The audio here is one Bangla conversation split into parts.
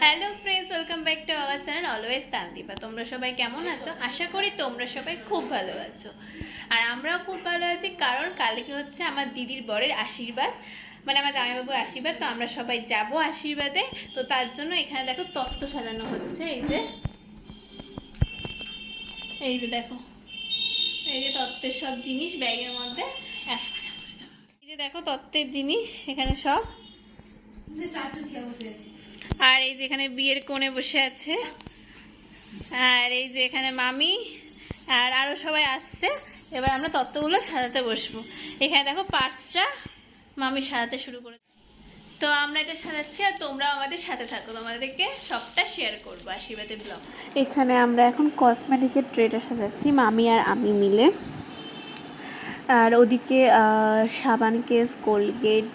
Hello friends, welcome back to our channel always তান্দিপা। তোমরা সবাই কেমন আছো? আশা করি তোমরা সবাই খুব ভালো আছো। আর আমরাও খুব ভালো আছি, কারণ কালকে হচ্ছে আমার দিদির বরের আশীর্বাদ। মানে আমার জামাইবাবুর আশীর্বাদ, তো আমরা সবাই যাব আশীর্বাদে। তো তার জন্য এখানে দেখো তত্ত্ব সাজানো হচ্ছে, এই যে। এই যে দেখো, এই যে তত্ত্বের সব জিনিস ব্যাগের মধ্যে। এই যে দেখো তত্ত্বের জিনিস, এখানে সব। আর এই যে এখানে বিয়ের কোণে বসে আছে। আর এই যে এখানে মামি। আর আরও সবাই আসছে। এবার আমরা তত্ত্বগুলো সাজাতে বসবো। এখানে দেখো পার্সটা মামি সাজাতে শুরু করে তো আমরা এটা সাজাচ্ছি আর তোমরাও আমাদের সাথে থাকো। তোমাদেরকে সবটা শেয়ার করব আশীর্বাদের ব্লগ এখানে আমরা এখন কসমেটিকের ট্রেটা সাজাচ্ছি, মামি আর আমি মিলে। আর ওদিকে সাবান কেস কোলগেট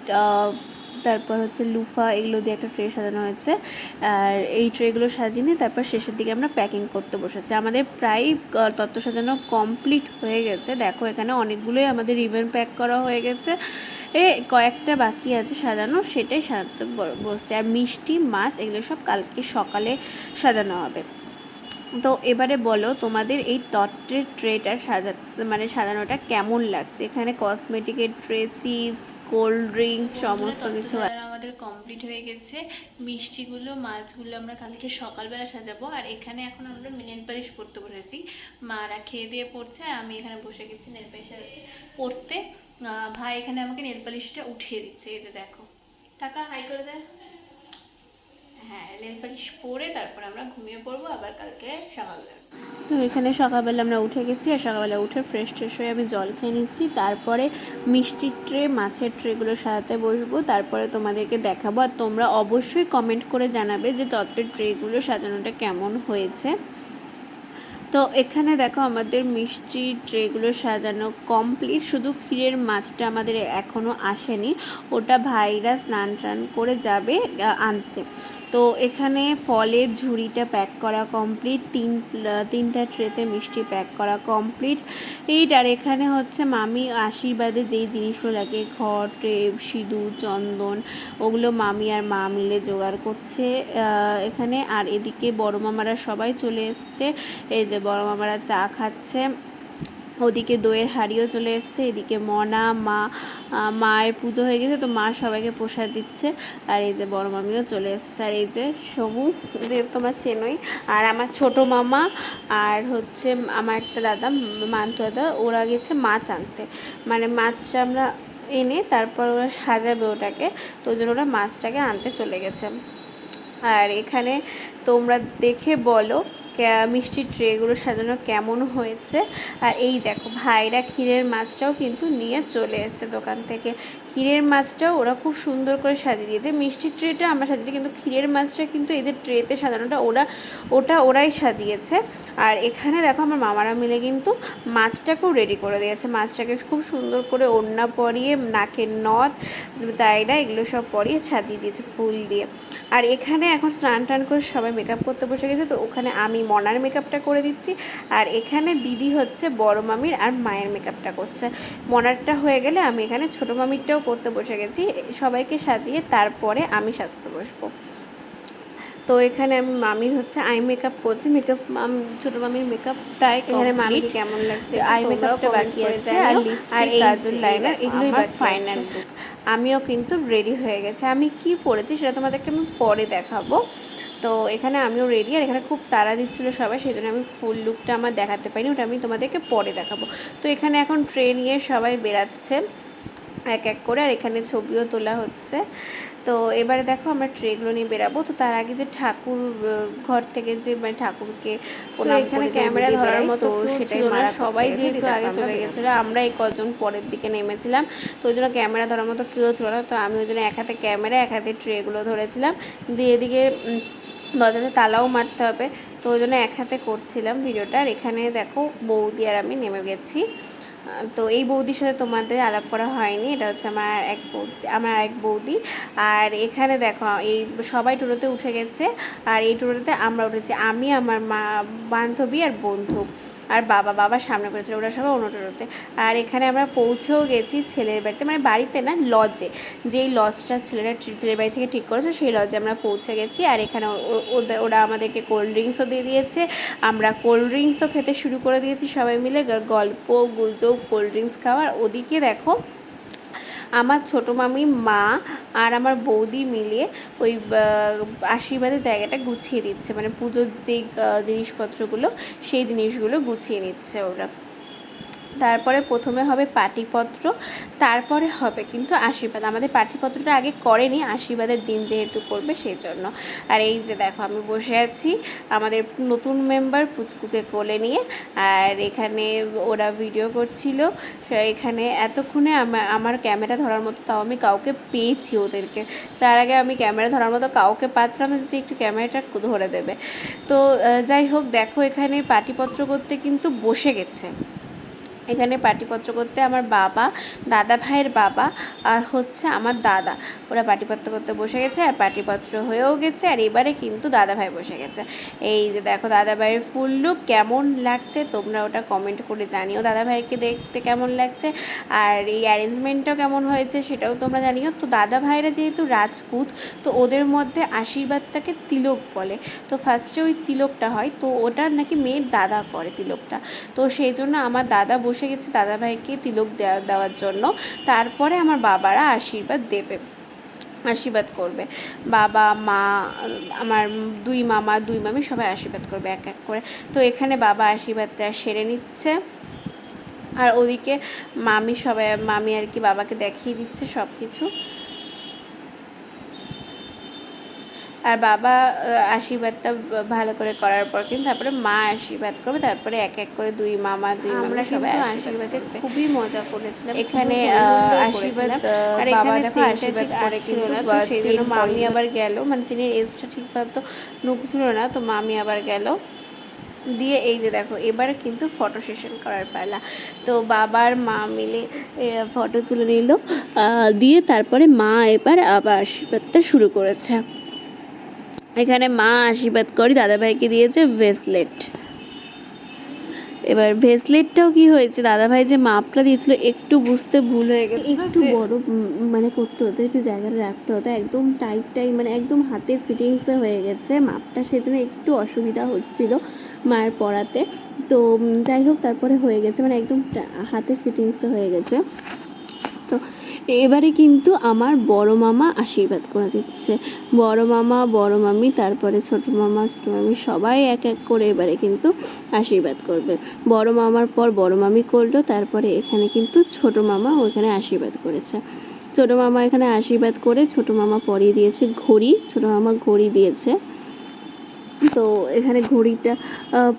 তারপর হচ্ছে লুফা, এগুলো দিয়ে একটা ট্রে সাজানো হয়েছে। আর এই ট্রেগুলো সাজিয়ে নিয়ে তারপর শেষের দিকে আমরা প্যাকিং করতে বসেছি। আমাদের প্রায় তত্ত্ব সাজানো কমপ্লিট হয়ে গেছে। দেখো, এখানে অনেকগুলোই আমাদের ইভেন প্যাক করা হয়ে গেছে। এ, কয়েকটা বাকি আছে সাজানো, সেটাই সাজাতে বসতে আর মিষ্টি, মাছ, এগুলো সব কালকে সকালে সাজানো হবে। তো এবারে বলো তোমাদের এই তত্ত্বের ট্রেটা সাজা মানে সাজানোটা কেমন লাগছে? এখানে কসমেটিকের ট্রে চিপস কোল্ড ড্রিঙ্কস সমস্ত কিছু আমাদের কমপ্লিট হয়ে গেছে। মিষ্টিগুলো মাছগুলো আমরা কালকে সকালবেলা সাজাবো। আর এখানে এখন আমরা নেল পালিশ করতে বসেছি। মারা খেয়ে দিয়ে পড়ছে আর আমি এখানে বসে গেছি নেল পালিশ পড়তে। ভাই এখানে আমাকে নেল পালিশটা উঠিয়ে দিচ্ছে। এই যে দেখো। টাকা হাই করে দেয় হ্যাঁ পরে তারপর আমরা ঘুমিয়ে পড়ব, আবার কালকে সকালবেলা। তো এখানে সকালবেলা আমরা উঠে গেছি আর সকালবেলা উঠে ফ্রেশ ট্রেশ হয়ে আমি জল খেয়ে নিচ্ছি। তারপরে মিষ্টির ট্রে, মাছের ট্রেগুলো সাজাতে বসবো। তারপরে তোমাদেরকে দেখাবো আর তোমরা অবশ্যই কমেন্ট করে জানাবে যে তত্ত্বের ট্রেগুলো সাজানোটা কেমন হয়েছে। তো এখানে দেখো আমাদের মিষ্টি ট্রেগুলো সাজানো কমপ্লিট শুধু ক্ষীরের মাছটা আমাদের এখনও আসেনি, ওটা ভাইরা স্নান টান করে যাবে আনতে। তো এখানে ফলের ঝুড়িটা প্যাক করা কমপ্লিট তিন তিনটা ট্রেতে মিষ্টি প্যাক করা কমপ্লিট এইট, আর এখানে হচ্ছে মামি আশীর্বাদে যেই জিনিসগুলো লাগে ঘর টেপ সিঁদুর, চন্দন, ওগুলো মামি আর মা মিলে জোগাড় করছে এখানে। আর এদিকে বড় মামারা সবাই চলে এসছে, এই যে বড় মামারা চা খাচ্ছে। ওদিকে দইয়ের হাঁড়িও চলে এসছে, এদিকে মনা, মা মায়ের পুজো হয়ে গেছে, তো মা সবাইকে প্রসাদ দিচ্ছে। আর এই যে বড় মামিও চলে এসছে, আর এই যে সমু তোমার চেনই। আর আমার ছোট মামা, আর হচ্ছে আমার একটা দাদা মান্তু দাদা, ওরা গেছে মাছ আনতে। মানে মাছটা আমরা এনে তারপর ওরা সাজাবে ওটাকে, তো জন্য ওরা মাছটাকে আনতে চলে গেছে। আর এখানে তোমরা দেখে বলো মিষ্টির ট্রেগুলো সাজানো কেমন হয়েছে? আর এই দেখো, ভাইরা ক্ষীরের মাছটাও কিন্তু নিয়ে চলে এসছে দোকান থেকে। ক্ষীরের মাছটাও ওরা খুব সুন্দর করে সাজিয়ে দিয়েছে। মিষ্টির ট্রেটা আমরা সাজিয়েছি, কিন্তু ক্ষীরের মাছটা কিন্তু এই যে ট্রেতে সাজানোটা ওরা, ওটা ওরাই সাজিয়েছে। আর এখানে দেখো আমার মামারা মিলে কিন্তু মাছটাকেও রেডি করে দিয়েছে। মাছটাকে খুব সুন্দর করে ওড়না পরিয়ে, নাকের নথ, দায়রা এগুলো সব পরিয়ে সাজিয়ে দিয়েছে ফুল দিয়ে। আর এখানে এখন স্নান টান করে সবাই মেকআপ করতে বসে গেছে, তো ওখানে আমি মনার মেকআপটা করে দিচ্ছি। আর এখানে দিদি হচ্ছে বড় মামির আর মায়ের মেকআপটা করছে। মনারটা হয়ে গেলে আমি এখানে ছোটো মামিরটাও করতে বসে গেছি। সবাইকে সাজিয়ে তারপরে আমি সাজতে বসবো। তো এখানে আমি মামির হচ্ছে আই মেকআপ করছি। মেকআপ ছোট মামির মেকআপ প্রায় এখানে মামির কেমন লাগছে আই মেকআপটা বাকি আছে। আর লিপস্টিক কাজল লাইনার এগুলোই বাকি ফাইনাল আমিও কিন্তু রেডি হয়ে গেছে। আমি কি পরেছি সেটা তোমাদেরকে আমি পরে দেখাবো। তো এখানে আমিও রেডি আর এখানে খুব তাড়া দিচ্ছিল সবাই সেই জন্য আমি ফুল লুকটা আমার দেখাতে পারিনি। ওটা আমি তোমাদেরকে পরে দেখাবো। তো এখানে এখন ট্রে নিয়ে সবাই বেরাচ্ছে। এক এক করে আর এখানে ছবিও তোলা হচ্ছে। তো এবারে দেখো আমরা ট্রেগুলো নিয়ে বেরাবো। তো তার আগে যে ঠাকুর ঘর থেকে যে মানে ঠাকুরকে এখানে ক্যামেরা ধরার মতো সেটাই মারা সবাই যেহেতু আগে চলে গেছিল আমরা এই কজন পরের দিকে নেমেছিলাম। তো ওই জন্য ক্যামেরা ধরার মতো কেউ ছিল না। তো আমি ওই জন্য এক হাতে ক্যামেরা এক হাতে ট্রেগুলো ধরেছিলাম। দিয়ে এদিকে দরজাতে তালাও মারতে হবে। তো ওই জন্য এক হাতে করছিলাম ভিডিওটা। আর এখানে দেখো বৌদি আর আমি নেমে গেছি। তো এই বৌদির সাথে তোমাদের আলাপ করা হয়নি, এটা হচ্ছে আমার এক বৌদি, আমার এক বৌদি। আর এখানে দেখো, এই সবাই টোটোতে উঠে গেছে, আর এই টোটোতে আমরা উঠেছি। আমি, আমার মা, বান্ধবী আর বন্ধু। আর বাবা বাবা সামনে করেছিল ওরা সবাই অন্য টোটোতে আর এখানে আমরা পৌঁছেও গেছি ছেলের বাড়িতে মানে বাড়িতে না লজে যেই লজটা ছেলেরা ছেলের বাড়ি থেকে ঠিক করেছে, সেই লজে আমরা পৌঁছে গেছি। আর এখানে ওরা আমাদেরকে কোল্ড ড্রিঙ্কসও দিয়ে দিয়েছে। আমরা কোল্ড ড্রিঙ্কসও খেতে শুরু করে দিয়েছি সবাই মিলে। গল্প, গুজব কোল্ড ড্রিঙ্কস খাওয়ার। ওদিকে দেখো আমার ছোটো মামি, মা আর আমার বৌদি মিলিয়ে ওই আশীর্বাদের জায়গাটা গুছিয়ে দিচ্ছে। মানে পুজোর যে জিনিসপত্রগুলো, সেই জিনিসগুলো গুছিয়ে নিচ্ছে ওরা। তারপরে প্রথমে হবে পাটিপত্র, তারপরে হবে কিন্তু আশীর্বাদ। আমাদের পাটিপত্রটা আগে করেনি, আশীর্বাদের দিন যেহেতু করবে সেই জন্য আর এই যে দেখো, আমি বসে আছি আমাদের নতুন মেম্বার পুচকুকে কোলে নিয়ে, আর এখানে ওরা ভিডিও করছিল। এখানে এতক্ষণে আমা- আমার ক্যামেরা ধরার মতো তাও আমি কাউকে পেয়েছি ওদেরকে। তার আগে আমি ক্যামেরা ধরার মতো কাউকে পাচ্ছিলাম যে একটু ক্যামেরাটা ধরে দেবে। তো যাই হোক, দেখো এখানে পাটিপত্র করতে কিন্তু বসে গেছে। এখানে পাটিপত্র করতে আমার বাবা, দাদা ভাইয়ের বাবা আর হচ্ছে আমার দাদা। ওরা পাটিপত্র করতে বসে গেছে আর পাটিপত্র হয়েও গেছে আর এবারে কিন্তু দাদা ভাই বসে গেছে। এই যে দেখো দাদা ভাইয়ের ফুল লুক কেমন লাগছে তোমরা ওটা কমেন্ট করে জানিও দাদা ভাইকে দেখতে কেমন লাগছে আর এই অ্যারেঞ্জমেন্টটাও কেমন হয়েছে সেটাও তোমরা জানিও। তো দাদা ভাইরা যেহেতু রাজপুত, তো ওদের মধ্যে আশীর্বাদটাকে তিলক বলে। তো ফার্স্টে ওই তিলকটা হয়, তো ওটা নাকি মেয়ের দাদা করে তিলকটা। তো সেই জন্য আমার দাদা বসে গেছে গেছি দাদাভাইকে তিলক দেওয়া দেওয়ার জন্য। তারপরে আমার বাবারা আশীর্বাদ দেবে, আশীর্বাদ করবে। বাবা, মা, আমার দুই মামা, দুই মামি সবাই আশীর্বাদ করবে এক এক করে। তো এখানে বাবা আশীর্বাদটা সেরে নিচ্ছে। আর ওদিকে মামি সবাই, মামি আর কি বাবাকে দেখিয়ে দিচ্ছে সব কিছু আর বাবা আশীর্বাদটা ভালো করে করার পর কিন্তু তারপরে মা আশীর্বাদ করবে। তারপরে এক এক করে দুই মামা দুই আমরা সবাই আশীর্বাদে খুবই মজা করেছিলাম এখানে আশীর্বাদ বাবা দেখো আশীর্বাদ করে কিন্তু সেই মামি আবার গেল মানে চিনির এজটা ঠিকভাবে তো নুকছিল না তো মামি আবার গেল। দিয়ে এই যে দেখো এবার কিন্তু ফটো সেশন করার পালা। তো বাবার মা মিলে ফটো তুলে নিল দিয়ে তারপরে মা এবার আবার আশীর্বাদটা শুরু করেছে। এখানে মা আশীর্বাদ করে দাদাভাইকে দিয়েছে ভেসলেট। এবার ভেসলেটটাও কি হয়েছে? দাদাভাই যে মাপটা দিয়েছিল একটু বুঝতে ভুল হয়ে গেছে। একটু বড় মানে করতে হতো একটু জায়গাটা রাখতে হতো। একদম টাইট টাইট মানে একদম হাতের ফিটিংসে হয়ে গেছে। মাপটা সেজন্য একটু অসুবিধা হচ্ছিল মায়ের পড়াতে। তো যাই হোক তারপরে হয়ে গেছে মানে একদম হাতের ফিটিংসে হয়ে গেছে। তো এবারে কিন্তু আমার বড় মামা আশীর্বাদ করে দিচ্ছে। বড় মামা, বড় মামি, তারপরে ছোট মামা, ছোট মামি সবাই এক এক করে এবারে কিন্তু আশীর্বাদ করবে। বড় মামার পর বড় মামি করল, তারপরে এখানে কিন্তু ছোট মামা ওখানে আশীর্বাদ করেছে। ছোট মামা এখানে আশীর্বাদ করে ছোট মামা পরিয়ে দিয়েছে ঘড়ি, ছোট মামা ঘড়ি দিয়েছে। তো এখানে ঘড়িটা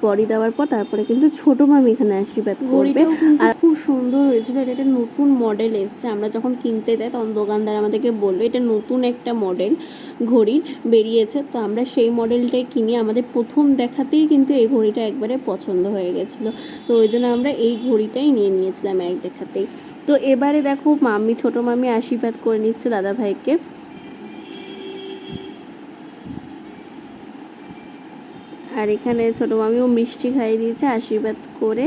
পরিয়ে দেওয়ার পর তারপরে কিন্তু ছোট মামি এখানে আশীর্বাদ করবে। আর খুব সুন্দর হয়েছিল এটা একটা নতুন মডেল এসছে। আমরা যখন কিনতে যাই তখন দোকানদার আমাদেরকে বলল এটা নতুন একটা মডেল ঘড়ির বেরিয়েছে। তো আমরা সেই মডেলটাই কিনি আমাদের প্রথম দেখাতেই কিন্তু এই ঘড়িটা একবারে পছন্দ হয়ে গেছিল। তো ওই জন্য আমরা এই ঘড়িটাই নিয়ে নিয়েছিলাম এক দেখাতেই। তো এবারে দেখো মাম্মি ছোট মামি আশীর্বাদ করে নিচ্ছে দাদা ভাইকে আর এখানে ছোটো মামিও মিষ্টি খাইয়ে দিয়েছে, আশীর্বাদ করে।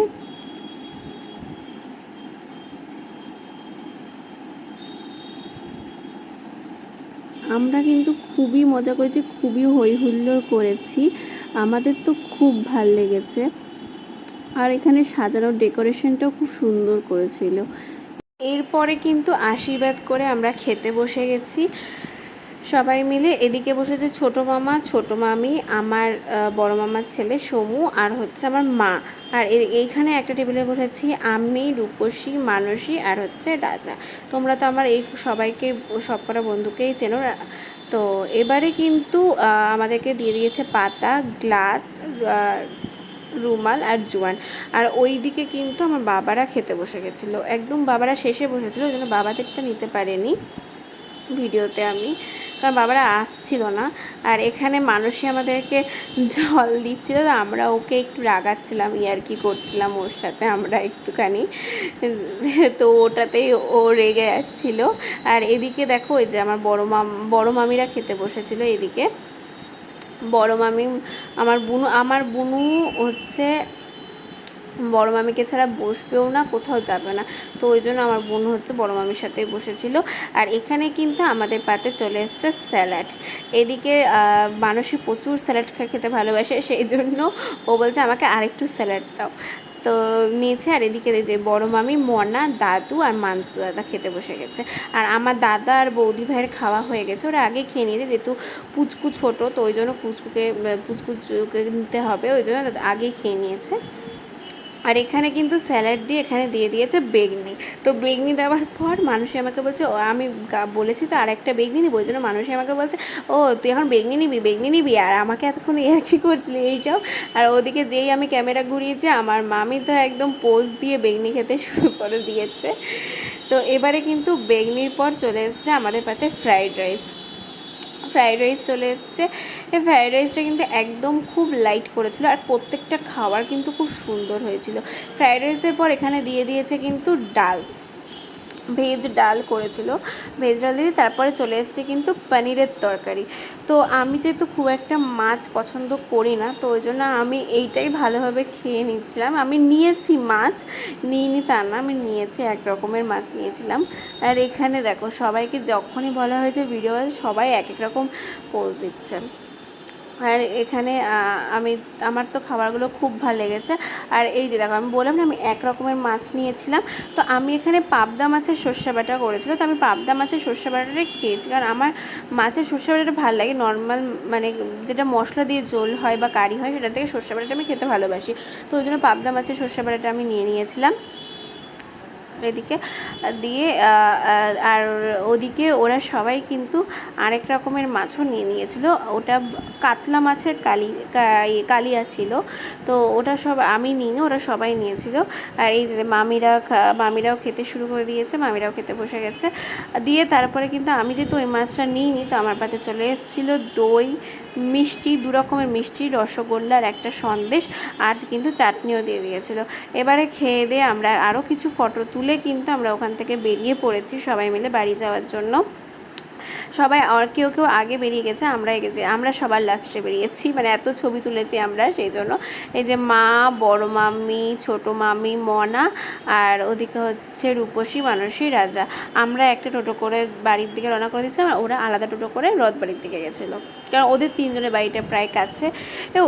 আমরা কিন্তু খুবই মজা করেছি, খুবই হই হুল্লোড় করেছি। আমাদের তো খুব ভালো লেগেছে। আর এখানে সাজানোর ডেকোরেশনটাও খুব সুন্দর করেছিল। এরপরে কিন্তু আশীর্বাদ করে আমরা খেতে বসে গেছি। সবাই মিলে এদিকে বসেছে ছোট মামা, ছোট মামি, আমার বড় মামার ছেলে সমু আর হচ্ছে আমার মা। আর এইখানে একটা টেবিলে বসেছি আমি, রূপসী, মানসী আর হচ্ছে রাজা। তোমরা তো আমার এই সবাইকে সবকটা বন্ধুকেই চেনো। তো এবারে কিন্তু আমাদেরকে দিয়ে দিয়েছে পাতা, গ্লাস রুমাল আর জোয়ান। আর ওই দিকে কিন্তু আমার বাবারা খেতে বসে গেছিল। একদম বাবারা শেষে বসেছিলো ওই জন্য বাবাদেরটা নিতে পারেনি। ভিডিওতে আমি। কারণ বাবারা আসছিল না। আর এখানে মানুষই আমাদেরকে জল দিচ্ছিল, তো আমরা ওকে একটু রাগাচ্ছিলাম ইয়ার্কি করছিলাম ওর সাথে, আমরা একটুখানি। তো ওটাতেই ও রেগে যাচ্ছিল। আর এদিকে দেখো ওই যে আমার বড় মাম, বড় মামিরা খেতে বসেছিল এদিকে। বড় মামি, আমার বুনু আমার বুনু হচ্ছে বড় মামিকে ছাড়া বসবেও না, কোথাও যাবে না। তো ওই জন্য আমার বোন হচ্ছে বড় মামির সাথে বসেছিল। আর এখানে কিন্তু আমাদের পাতে চলে এসছে স্যালাড। এদিকে মানুষই প্রচুর স্যালাড খেতে ভালোবাসে, সেই জন্য ও বলছে আমাকে আরেকটু স্যালাড দাও। তো নিয়েছে, আর এদিকে যে বড় মামি, মনা, দাদু আর মান্তু দাদা খেতে বসে গেছে। আর আমার দাদা আর বৌদি ভাইয়ের খাওয়া হয়ে গেছে। ওরা আগে খেয়ে নিয়েছে, যেহেতু পুচকু ছোটো, তো ওই জন্য পুচকুকে পুচকুচকে নিতে হবে, ওই জন্য আগেই খেয়ে নিয়েছে। আর এখানে কিন্তু স্যালাড দিয়ে এখানে দিয়ে দিয়েছে বেগনি। তো বেগনি দেওয়ার পর মানুষে আমাকে বলছে, ও, আমি বলেছি তো আর একটা বেগনি নিবো। ওই জন্য মানুষে আমাকে বলছে, ও, তুই এখন বেগনি নিবি বেগনি নিবি? আর আমাকে এতক্ষণ ইয়ার্কি করছিলি, এই এইসব আর ওদিকে যেই আমি ক্যামেরা ঘুরিয়েছি, আমার মামি তো একদম পোজ দিয়ে বেগনি খেতে শুরু করে দিয়েছে। তো এবারে কিন্তু বেগনির পর চলে এসেছে আমাদের পাতে ফ্রাইড রাইস। ফ্রাইড রাইস চলে এসছে। এই ফ্রাইড রাইসটা কিন্তু একদম খুব লাইট করেছিল আর প্রত্যেকটা খাবার কিন্তু খুব সুন্দর হয়েছিল। ফ্রায়েড রাইসের পর এখানে দিয়ে দিয়েছে কিন্তু ডাল। ভেজ ডাল করেছিল, ভেজ ডাল দিয়ে তারপরে চলে এসছে কিন্তু পনিরের তরকারি। তো আমি যেহেতু খুব একটা মাছ পছন্দ করি না, তো ওই জন্য আমি এইটাই ভালোভাবে খেয়ে নিচ্ছিলাম। আমি নিয়েছি মাছ, নিইনি তা না, আমি নিয়েছি এক রকমের মাছ নিয়েছিলাম। আর এখানে দেখো সবাইকে যখনই বলা হয়েছে ভিডিও সবাই এক এক রকম পোজ দিচ্ছে। আর এখানে আমি, আমার তো খাবারগুলো খুব ভালো লেগেছে। আর এই যে দেখো, আমি বললাম না, আমি এক রকমের মাছ নিয়েছিলাম। তো আমি এখানে পাবদা মাছের সর্ষে বাটা করেছিল তো আমি পাবদা মাছের সর্ষে বাটাটাই খেয়েছি। কারণ আমার মাছের সর্ষে বাটাটা ভালো লাগে। নর্মাল মানে যেটা মশলা দিয়ে ঝোল হয় বা কারি হয়, সেটা থেকে সর্ষে বাটাটা আমি খেতে ভালোবাসি। তো ওই জন্য পাবদা মাছের সর্ষে বাটাটা আমি নিয়ে নিয়েছিলাম। এদিকে দিয়ে আর ওদিকে ওরা সবাই কিন্তু আরেক রকমের মাছও নিয়ে নিয়েছিল। ওটা কাতলা মাছের কালি কালিয়া ছিল। তো ওটা সব আমি নিইনি ওরা সবাই নিয়েছিল। আর এই যে মামিরা মামিরাও খেতে শুরু করে দিয়েছে, মামিরাও খেতে বসে গেছে। দিয়ে তারপরে কিন্তু আমি যেহেতু ওই মাছটা নিইনি, তো আমার পাতে চলে এসেছিল দই মিষ্টি, দু রকমের মিষ্টি, রসগোল্লার একটা সন্দেশ আর কিন্তু চাটনিও দিয়ে দিয়েছিল। এবারে খেয়ে দিয়ে আমরা আরও কিছু ফটো তুলে কিন্তু আমরা ওখান থেকে বেরিয়ে পড়েছি সবাই মিলে বাড়ি যাওয়ার জন্য। সবাই আর কেউ কেউ আগে বেরিয়ে গেছে, আমরা যে, আমরা সবার লাস্টে বেরিয়েছি। মানে এত ছবি তুলেছি আমরা সেই জন্য। এই যে মা, বড় মামি ছোট মামি মনা আর ওদিকে হচ্ছে রূপসী মানসী রাজা। আমরা একটা টোটো করে বাড়ির দিকে রওনা করে দিয়েছিলাম আর ওরা আলাদা টোটো করে রথ বাড়ির দিকে গেছিল। কারণ ওদের তিনজনের বাড়িটা প্রায় কাছে।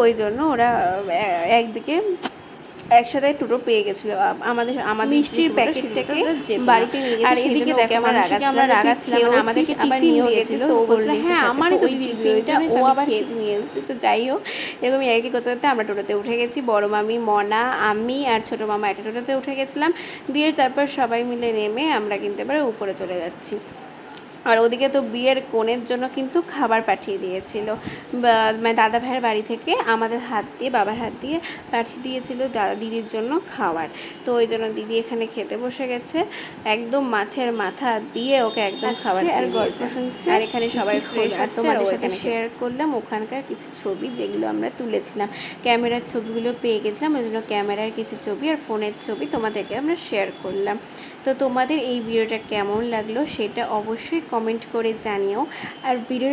ওই জন্য ওরা একদিকে একসাথে টোটো পেয়ে গেছিল। আমাদের আমাদের মিষ্টির প্যাকেটটাকে বাড়িতে নিয়ে গেছে আর এদিকে দেখো আমরা রাগাচ্ছিলাম আমরা রাগাচ্ছিলাম মানে আমাদেরকে আবার নিয়ে গেছিল তো ও বলছিল হ্যাঁ আমারই তো টিফিনটা ও আবার খেয়েছে নিয়ে এসেছে। তো যাই হোক এরকম আর কি করতে করতে আমরা টোটোতে উঠে গেছি বড় মামি মনা আমি আর ছোট মামা একটা টোটোতে উঠে গেছিলাম দিয়ে তারপর সবাই মিলে নেমে আমরা কিন্তু এবারে উপরে চলে যাচ্ছি। আর ওদিকে তো বিয়ের কোণের জন্য কিন্তু খাবার পাঠিয়ে দিয়েছিল। মানে দাদা ভাইয়ের বাড়ি থেকে আমাদের হাত দিয়ে বাবার হাত দিয়ে পাঠিয়ে দিয়েছিল দাদা দিদির জন্য খাবার। তো ওই জন্য দিদি এখানে খেতে বসে গেছে একদম মাছের মাথা দিয়ে ওকে একদম খাবার আর গল্প শুনছে। আর এখানে সবাই ফ্রেশ আর তোমাদের সাথে শেয়ার করলাম ওখানকার কিছু ছবি যেগুলো আমরা তুলেছিলাম। ক্যামেরার ছবিগুলো পেয়ে গেছিলাম ওই জন্য ক্যামেরার কিছু ছবি আর ফোনের ছবি তোমাদেরকে আমরা শেয়ার করলাম। তো তোমাদের এই ভিডিওটা কেমন লাগল সেটা অবশ্যই কমেন্ট করে জানিও। আর ভিডিও